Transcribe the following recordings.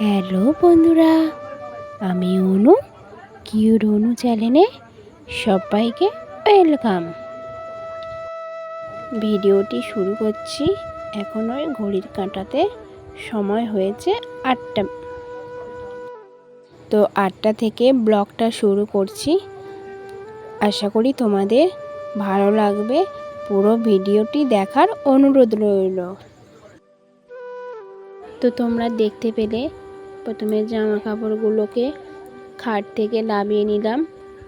Hello বন্ধুরা, আমি অনু, কিউর অনু চ্যানেলে সবাইকে ওয়েলকাম। ভিডিওটি শুরু করছি, এখন ওই ঘড়ির কাঁটাতে সময় হয়েছে আটটা। তো আটটা থেকে ব্লগটা শুরু করছি। আশা করি তোমাদের ভালো লাগবে, পুরো ভিডিওটি দেখার অনুরোধ রইল। তো তোমরা দেখতে পেলে প্রথমে জামা কাপড়গুলোকে খাট থেকে নামিয়ে নিলাম।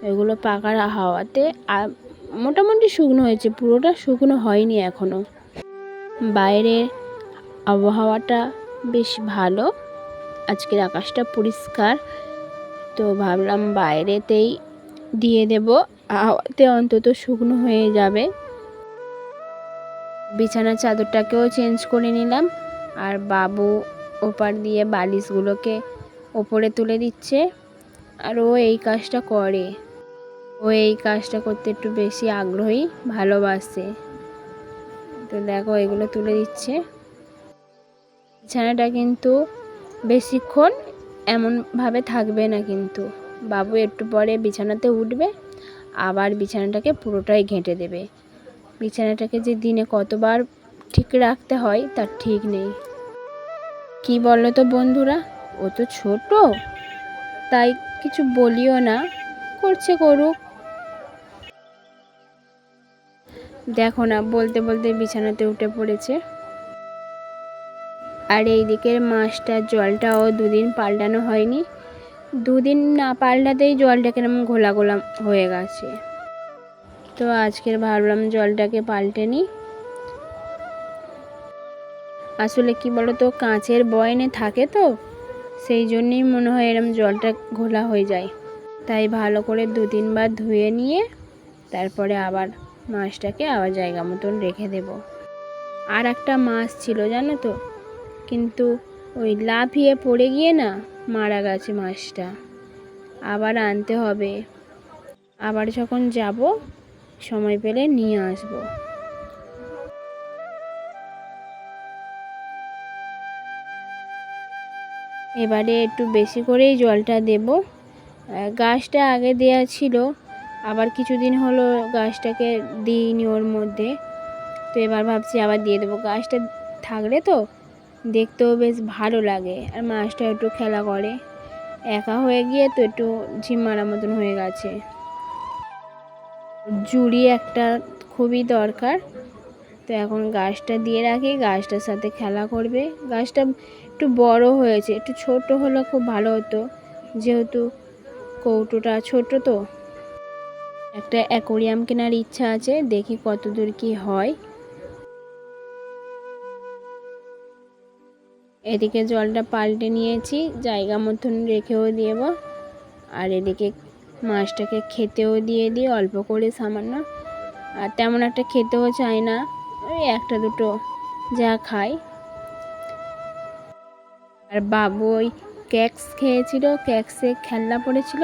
এগুলো পাকার হাওয়াতে আর মোটামুটি শুকনো হয়েছে, পুরোটা শুকনো হয়নি এখনও বাইরের আবহাওয়াটা বেশ ভালো, আজকের আকাশটা পরিষ্কার। তো ভাবলাম বাইরেতেই দিয়ে দেব, হাওয়াতে অন্তত শুকনো হয়ে যাবে। বিছানার চাদরটাকেও চেঞ্জ করে নিলাম, আর বাবু ওপার দিয়ে বালিশগুলোকে ওপরে তুলে দিচ্ছে আর ও এই কাজটা করে। ও এই কাজটা করতে একটু বেশি আগ্রহী, ভালোবাসে। তো দেখো, এগুলো তুলে দিচ্ছে। বিছানাটা কিন্তু বেশিক্ষণ এমনভাবে থাকবে না কিন্তু। বাবু একটু পরে বিছানাতে উঠবে, আবার বিছানাটাকে পুরোটাই ঘেঁটে দেবে। বিছানাটাকে যে দিনে কতবার ঠিক রাখতে হয়, তার ঠিক নেই। কি বলো তো বন্ধুরা? ও তো ছোট। তাই কিছু বলিও না। করছে করুক। দেখো না, বলতে বলতে বিছানাতে উঠে পড়েছে। আর এই দিকের মাছটার জলটাও দুদিন পাল্টানো হয়নি। দুদিন না পাল্টাতেই জলটা কিরম ঘোলা ঘোলা হয়ে গেছে। তো আজকের ভাবলাম জলটাকে পাল্টে নিই। আসলে কি বলতো, কাঁচের বয়নে থাকে তো, সেই জন্যেই মনে হয় এরম জলটা ঘোলা হয়ে যায়। তাই ভালো করে দু তিনবার ধুয়ে নিয়ে, তারপরে আবার মাছটাকে আবার জায়গা মতন রেখে দেব। আর একটা মাছ ছিল জানো তো, কিন্তু ওই লাফিয়ে পড়ে গিয়ে না মারা গেছে মাছটা। আবার আনতে হবে। আবার যখন যাব, সময় পেলে নিয়ে আসব। এবারে একটু বেশি করেই জলটা দেব। গাছটা আগে দেয়া ছিল, আবার কিছুদিন হলো গাছটাকে দিইনি ওর মধ্যে। তো এবার ভাবছি আবার দিয়ে দেবো। গাছটা থাকলে তো দেখতেও বেশ ভালো লাগে, আর মাছটা একটু খেলা করে। একা হয়ে গিয়ে তো একটু ঝিম মারা মতন হয়ে গেছে। জুড়ি একটা খুবই দরকার তো এখন গাছটা দিয়ে রাখি, গাছটার সাথে খেলা করবে। গাছটা একটু বড় হয়েছে, একটু ছোট হলে খুব ভালো হতো। যেহেতু কৌটোটা ছোট তো। একটা অ্যাকোরিয়াম কেনার ইচ্ছা আছে, দেখি কত দূর কী হয়। এদিকে জলটা পাল্টে নিয়েছি, জায়গা মতন রেখেও দেব। আর এদিকে মাছটাকে খেতেও দিয়ে দিই, অল্প করে সামান্য। আর তেমন একটা খেতেও চায় না। ওই একটা দুটো, যা খাই। আর বাবু ওই ক্যাক্স খেয়েছিল ক্যাক্সে খেলনা পড়েছিল,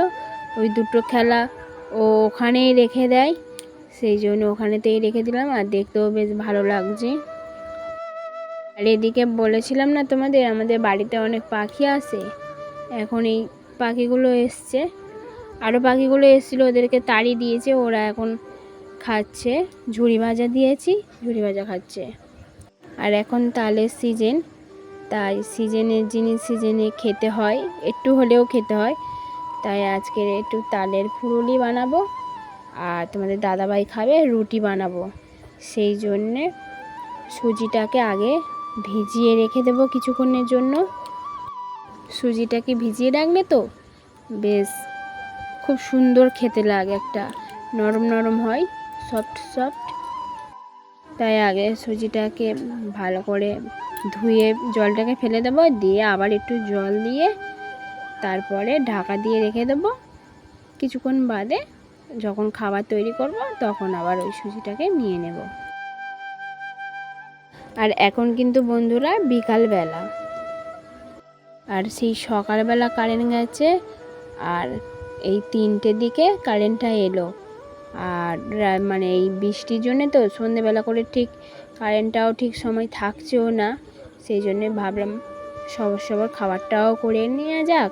ওই দুটো খেলা ও ওখানেই রেখে দেয়। সেই জন্য ওখানেতেই রেখে দিলাম, আর দেখতেও বেশ ভালো লাগছে। আর এদিকে বলেছিলাম না তোমাদের, আমাদের বাড়িতে অনেক পাখি আসে এখন এই পাখিগুলো এসছে। আরও পাখিগুলো এসেছিল, ওদেরকে তাড়ি দিয়েছে, ওরা এখন খাচ্ছে, ঝুড়ি ভাজা দিয়েছি, ঝুড়ি ভাজা খাচ্ছে। আর এখন তালের সিজন তাই সিজনের জিনিস সিজনে খেতে হয়, একটু হলেও খেতে হয়, তাই আজকের একটু তালের ফুরুলি বানাবো, আর তোমাদের দাদাভাই খাবে, রুটি বানাবো। সেই জন্যে সুজিটাকে আগে ভিজিয়ে রেখে দেবো কিছুক্ষণের জন্য। সুজিটাকে ভিজিয়ে রাখলে তো বেশ খুব সুন্দর খেতে লাগে, একটা নরম নরম হয়। সফট সফট তাই আগে সুজিটাকে ভালো করে ধুয়ে জলটাকে ফেলে দেবো, দিয়ে আবার একটু জল দিয়ে তারপরে ঢাকা দিয়ে রেখে দেবো। কিছুক্ষণ বাদে যখন খাবার তৈরি করব, তখন আবার ওই সুজিটাকে নিয়ে নেব। আর এখন কিন্তু বন্ধুরা বিকালবেলা। আর সেই সকালবেলা কারেন্ট গেছে, আর এই তিনটের দিকে কারেন্টটা এলো। আর মানে এই বৃষ্টির জন্যে তো সন্ধেবেলা করে ঠিক কারেন্টটাও ঠিক সময় থাকছেও না। সেই জন্যে ভাবলাম সবার সবার খাবারটাও করে নেওয়া যাক।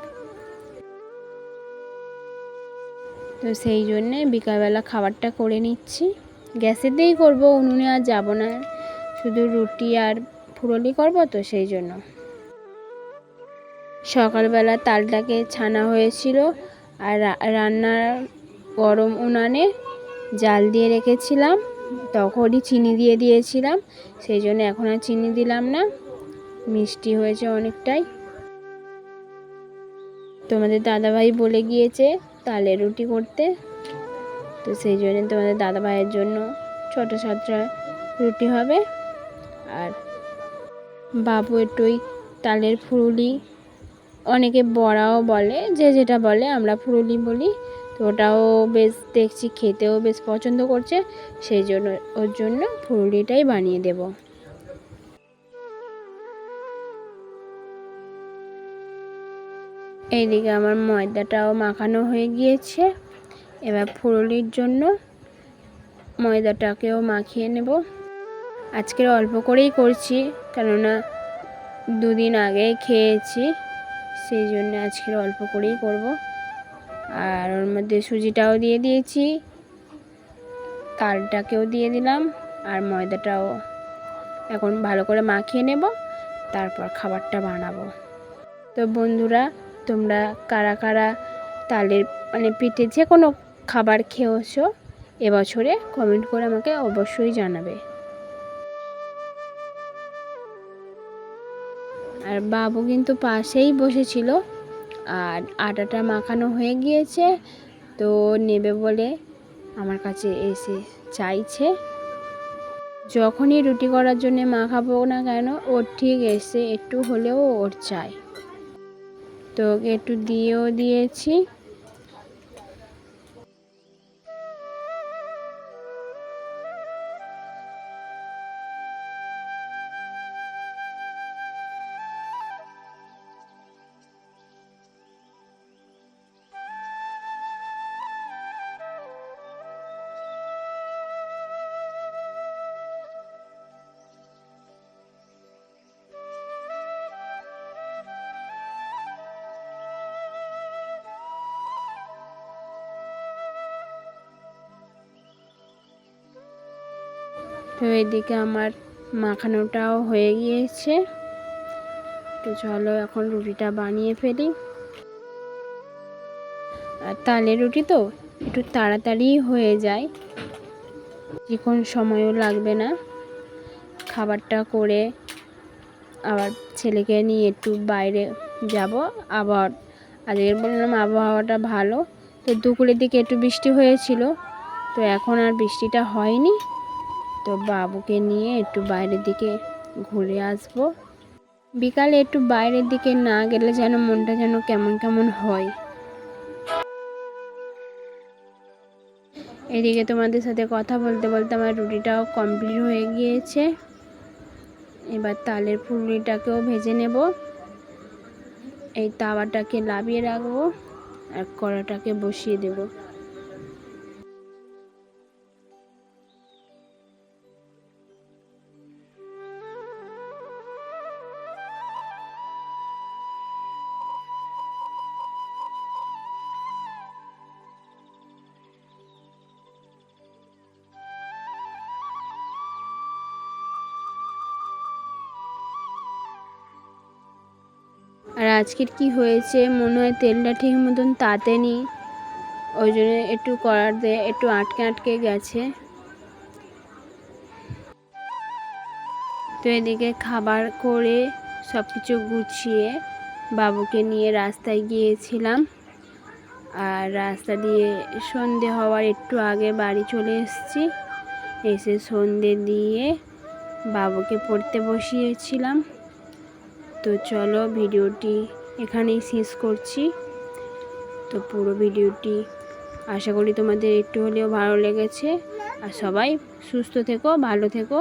তো সেই জন্যে বিকালবেলা খাবারটা করে নিচ্ছি। গ্যাসেতেই করব, উনুনে আর যাব না। শুধু রুটি আর ফুরলি করব তো সেই জন্য। সকালবেলা তালটাকে ছানা হয়েছিল আর রান্নার গরম উনানে জাল দিয়ে রেখেছিলাম, তখনই চিনি দিয়ে দিয়েছিলাম, সেই জন্য এখন আর চিনি দিলাম না। মিষ্টি হয়েছে অনেকটাই। তোমাদের দাদাভাই বলে গিয়েছে তালের রুটি করতে। তো সেই জন্য তোমাদের দাদাভাইয়ের জন্য ছোটো সাতটা রুটি হবে। আর বাবু একটুই তালের ফুরুলি, অনেকে বড়াও বলে, যে যেটা বলে আমরা ফুরুলি বলি। তো ওটাও বেশ দেখছি খেতেও বেশ পছন্দ করছে, সেই জন্য, ওর জন্য ফুরুলিটাই বানিয়ে দেব। এইদিকে আমার ময়দাটাও মাখানো হয়ে গিয়েছে, এবার ফুরুলির জন্য ময়দাটাকেও মাখিয়ে নেব। আজকের অল্প করেই করছি, কেননা দুদিন আগে খেয়েছি, সেই জন্য আজকের অল্প করেই করব। আর ওর মধ্যে সুজিটাও দিয়ে দিয়েছি তালটাকেও দিয়ে দিলাম, আর ময়দাটাও এখন ভালো করে মাখিয়ে নেব, তারপর খাবারটা বানাবো। তো বন্ধুরা, তোমরা কারা কারা তালের মানে পিঠে যে কোনো খাবার খেয়েছো এবছরে কমেন্ট করে আমাকে অবশ্যই জানাবে। আর বাবু কিন্তু পাশেই বসেছিল আর আটাটা মাখানো হয়ে গিয়েছে, তো নেবে বলে আমার কাছে এসে চাইছে। যখনই রুটি করার জন্য মাখাবো না কেন ওর ঠিক এসে একটু হলেও ওর চাই তো একটু দিয়েও দিয়েছি। তো এদিকে আমার মাখানোটাও হয়ে গিয়েছে। তো চলো এখন রুটিটা বানিয়ে ফেলি। আর তালের রুটি তো একটু তাড়াতাড়ি হয়ে যায়। চিকন সময়ও লাগবে না। খাবারটা করে আবার ছেলেকে নিয়ে একটু বাইরে যাব। আবার আজকের বললাম আবহাওয়াটা ভালো। তো দুপুরের দিকে একটু বৃষ্টি হয়েছিল। তো এখন আর বৃষ্টিটা হয়নি। তো বাবুকে নিয়ে একটু বাইরের দিকে ঘুরে আসব। বিকালে একটু বাইরের দিকে না গেলে যেন মনটা যেন কেমন কেমন হয়। এদিকে তোমাদের সাথে কথা বলতে বলতে আমার রুটিটাও কমপ্লিট হয়ে গিয়েছে। এবার তালের ফুলুরিটাকেও ভেজে নেব। এই তাওয়াটাকে লাভিয়ে রাখব আর কড়াটাকে বসিয়ে দেবো। আর আজকের কি হয়েছে, মনে হয় তেলটা ঠিক মতন তাতেনি ওই জন্য একটু কড়াতে একটু আটকে আটকে গেছে। তো এদিকে খাবার করে সব কিছু গুছিয়ে বাবুকে নিয়ে রাস্তায় গিয়েছিলাম। আর রাস্তা দিয়ে সন্ধে হওয়ার একটু আগে বাড়ি চলে এসেছি। এসে সন্ধে দিয়ে বাবুকে পড়তে বসিয়েছিলাম। তো চলো ভিডিওটি এখানেই শেষ করছি। তো পুরো ভিডিওটি আশা করি তোমাদের একটু হলেও ভালো লেগেছে। আর সবাই সুস্থ থেকো, ভালো থেকো।